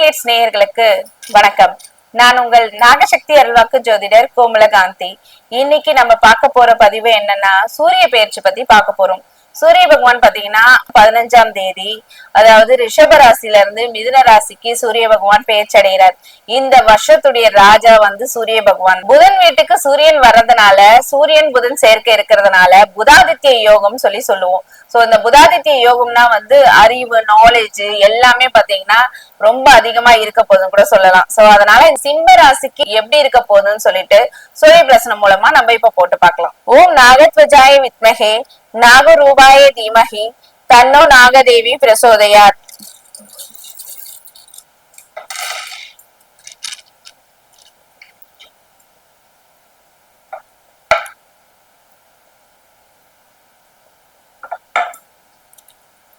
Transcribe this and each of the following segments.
Gates நேயர்களுக்கு வணக்கம். நான் உங்கள் நாகசக்தி அருள்வாக்கு ஜோதிடர் கோமலகாந்தி. இன்னைக்கு நம்ம பார்க்க போற பதிவு என்னன்னா சூரிய பயிற்சி பத்தி பார்க்க போறோம். சூரிய பகவான் பாத்தீங்கன்னா பதினஞ்சாம் தேதி அதாவது ரிஷப ராசில இருந்து மிதுன ராசிக்கு சூரிய பகவான் பெயர்ச்சி அடைகிறார். இந்த வருஷத்துடைய ராஜா வந்து சூரிய பகவான். புதன் வீட்டுக்கு சூரியன் வர்றதுனால சூரியன் புதன் சேர்க்கை இருக்கிறதுனால புதாதித்ய யோகம் சொல்லி சொல்லுவோம். சோ இந்த புதாதித்ய யோகம்னா வந்து அறிவு நாலேஜ் எல்லாமே பாத்தீங்கன்னா ரொம்ப அதிகமா இருக்க போதுன்னு கூட சொல்லலாம். சோ அதனால இந்த சிம்ம ராசிக்கு எப்படி இருக்க போகுதுன்னு சொல்லிட்டு சூரிய பிரசனம் மூலமா நம்ம இப்ப போட்டு பார்க்கலாம். ஓம் நாகத்வஜாய வித்மகே நாகரூபாய தீமகி தன்னோ நாகதேவி பிரசோதயாத்.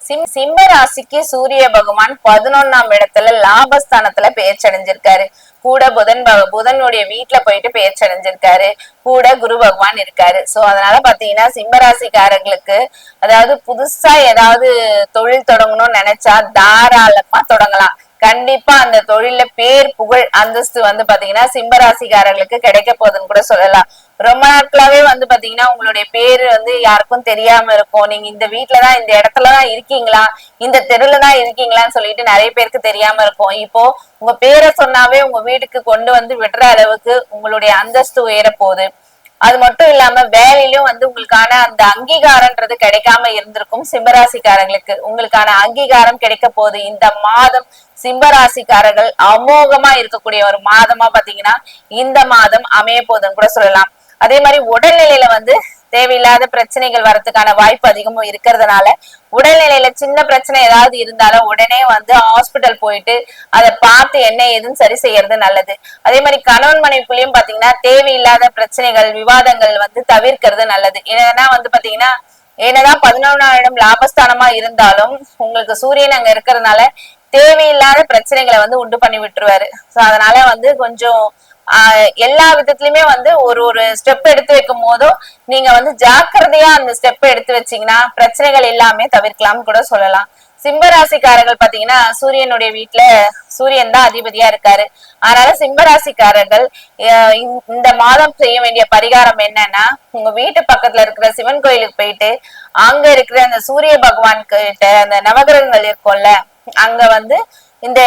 சிம் சிம்ம ராசிக்கு சூரிய பகவான் பதினொன்னாம் இடத்துல லாபஸ்தானத்துல பெயர்ச்சடைஞ்சிருக்காரு கூட புதன் புதனுடைய வீட்டுல போயிட்டு பெயர்ச்சடைஞ்சிருக்காரு கூட குரு பகவான் இருக்காரு. சோ அதனால பாத்தீங்கன்னா சிம்மராசிக்காரங்களுக்கு அதாவது புதுசா ஏதாவது தொழில் தொடங்கணும்னு நினைச்சா தாராளமா தொடங்கலாம். கண்டிப்பா அந்த தொழில பேர் புகழ் அந்தஸ்து வந்து பாத்தீங்கன்னா சிம்மராசிக்காரங்களுக்கு கிடைக்க போகுதுன்னு கூட சொல்லலாம். ரொம்ப நாட்களாவே வந்து பாத்தீங்கன்னா உங்களுடைய பேரு வந்து யாருக்கும் தெரியாம இருக்கும். நீங்க இந்த வீட்டுலதான் இந்த இடத்துலதான் இருக்கீங்களா? இந்த தெருல தான் இருக்கீங்களான்னு சொல்லிட்டு நிறைய பேருக்கு தெரியாம இருக்கும். இப்போ உங்க பேரை சொன்னாவே உங்க வீட்டுக்கு கொண்டு வந்து விடுற அளவுக்கு உங்களுடைய அந்தஸ்து உயர போகுது. அது மட்டும் இல்லாம வேலையிலும் வந்து உங்களுக்கான அந்த அங்கீகாரம்ன்றது கிடைக்காம இருந்திருக்கும் சிம்மராசிக்காரங்களுக்கு உங்களுக்கான அங்கீகாரம் கிடைக்க போகுது. இந்த மாதம் சிம்மராசிக்காரர்கள் அமோகமா இருக்கக்கூடிய ஒரு மாதமா பாத்தீங்கன்னா இந்த மாதம் அமைய போதுன்னு கூட சொல்லலாம். அதே மாதிரி உடல்நிலையில வந்து தேவையில்லாத பிரச்சனைகள் வரதுக்கான வாய்ப்பு அதிகமும் இருக்கிறதுனால உடல்நிலையில சின்ன பிரச்சனை ஏதாவது இருந்தாலும் உடனே வந்து ஹாஸ்பிட்டல் போயிட்டு அதை பார்த்து என்ன ஏதுன்னு சரி செய்யறது நல்லது. அதே மாதிரி கணவன் மனைவிக்குள்ளேயும் பாத்தீங்கன்னா தேவையில்லாத பிரச்சனைகள் விவாதங்கள் வந்து தவிர்க்கிறது நல்லது. ஏன்னா வந்து பாத்தீங்கன்னா என்னதான் பதினொன்றாம் இடம் லாபஸ்தானமா இருந்தாலும் உங்களுக்கு சூரியன் அங்க இருக்கிறதுனால தேவையில்லாத பிரச்சனைகளை வந்து உண்டு பண்ணி விட்டுருவாரு. சோ அதனால வந்து கொஞ்சம் ஆஹ் எல்லா விதத்துலயுமே வந்து ஒரு ஒரு ஸ்டெப் எடுத்து வைக்கும் போதும் நீங்க வந்து ஜாக்கிரதையா அந்த ஸ்டெப் எடுத்து வச்சீங்கன்னா பிரச்சனைகள் எல்லாமே தவிர்க்கலாம்னு கூட சொல்லலாம். சிம்பராசிக்காரர்கள் பாத்தீங்கன்னா சூரியனுடைய வீட்டுல சூரியன் தான் அதிபதியா இருக்காரு. அதனால சிம்பராசிக்காரர்கள் அஹ் இந்த- இந்த மாதம் செய்ய வேண்டிய பரிகாரம் என்னன்னா உங்க வீட்டு பக்கத்துல இருக்கிற சிவன் கோயிலுக்கு போயிட்டு அங்க இருக்கிற அந்த சூரிய பகவான் கிட்ட அந்த நவகிரகங்கள் இருக்கும்ல அங்க வந்து இந்த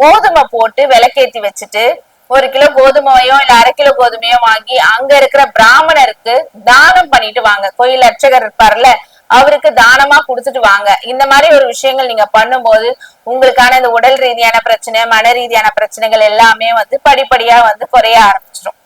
கோதுமை போட்டு விளக்கேத்தி வச்சுட்டு ஒரு கிலோ கோதுமையோ இல்ல அரை கிலோ கோதுமையோ வாங்கி அங்க இருக்கிற பிராமணருக்கு தானம் பண்ணிட்டு வாங்க. கோயில் அர்ச்சகர் இருப்பார்ல அவருக்கு தானமா கொடுத்துட்டு வாங்க. இந்த மாதிரி ஒரு விஷயங்கள் நீங்க பண்ணும்போது உங்களுக்கான இந்த உடல் ரீதியான பிரச்சனை மன ரீதியான பிரச்சனைகள் எல்லாமே வந்து படிப்படியா வந்து குறைய ஆரம்பிச்சிடும்